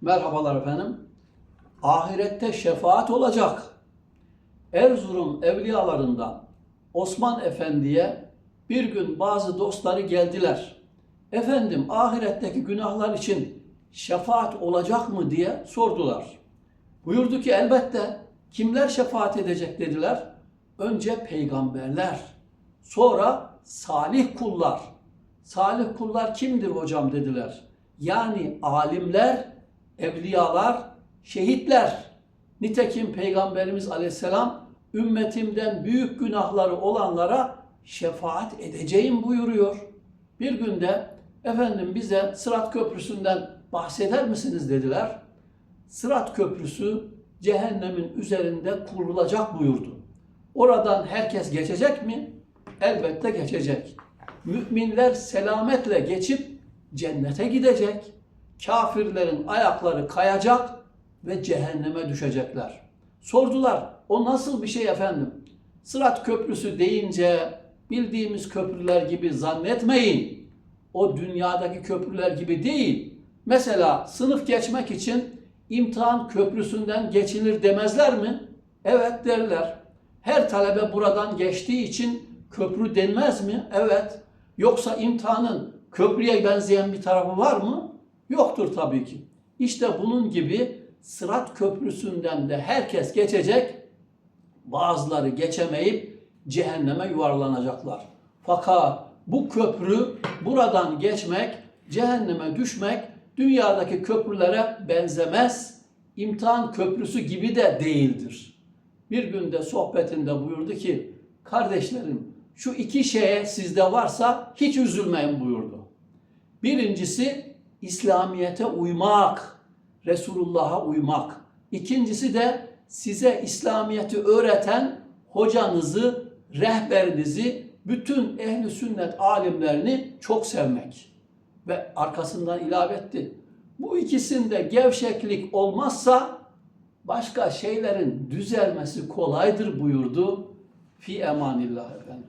Merhabalar efendim. Ahirette şefaat olacak. Erzurum evliyalarından Osman Efendi'ye bir gün bazı dostları geldiler. Efendim ahiretteki günahlar için şefaat olacak mı diye sordular. Buyurdu ki elbette kimler şefaat edecek dediler. Önce peygamberler, sonra salih kullar. Salih kullar kimdir hocam dediler. Yani alimler, evliyalar, şehitler. Nitekim Peygamberimiz aleyhisselam ümmetimden büyük günahları olanlara şefaat edeceğim buyuruyor. Bir günde efendim bize Sırat Köprüsü'nden bahseder misiniz dediler. Sırat Köprüsü cehennemin üzerinde kurulacak buyurdu. Oradan herkes geçecek mi? Elbette geçecek. Müminler selametle geçip cennete gidecek. Kafirlerin ayakları kayacak ve cehenneme düşecekler. Sordular, o nasıl bir şey efendim? Sırat Köprüsü deyince bildiğimiz köprüler gibi zannetmeyin. O dünyadaki köprüler gibi değil. Mesela sınıf geçmek için imtihan köprüsünden geçilir demezler mi? Evet derler. Her talebe buradan geçtiği için köprü denmez mi? Evet. Yoksa imtihanın köprüye benzeyen bir tarafı var mı? Yoktur tabii ki. İşte bunun gibi Sırat Köprüsü'nden de herkes geçecek, bazıları geçemeyip cehenneme yuvarlanacaklar. Fakat bu köprü buradan geçmek, cehenneme düşmek dünyadaki köprülere benzemez. İmtihan köprüsü gibi de değildir. Bir günde sohbetinde buyurdu ki, kardeşlerim şu iki şeye sizde varsa hiç üzülmeyin buyurdu. Birincisi İslamiyete uymak, Resulullah'a uymak. İkincisi de size İslamiyeti öğreten hocanızı, rehberinizi, bütün ehli sünnet alimlerini çok sevmek. Ve arkasından ilave etti. Bu ikisinde gevşeklik olmazsa başka şeylerin düzelmesi kolaydır buyurdu. Fi emanillah efendim.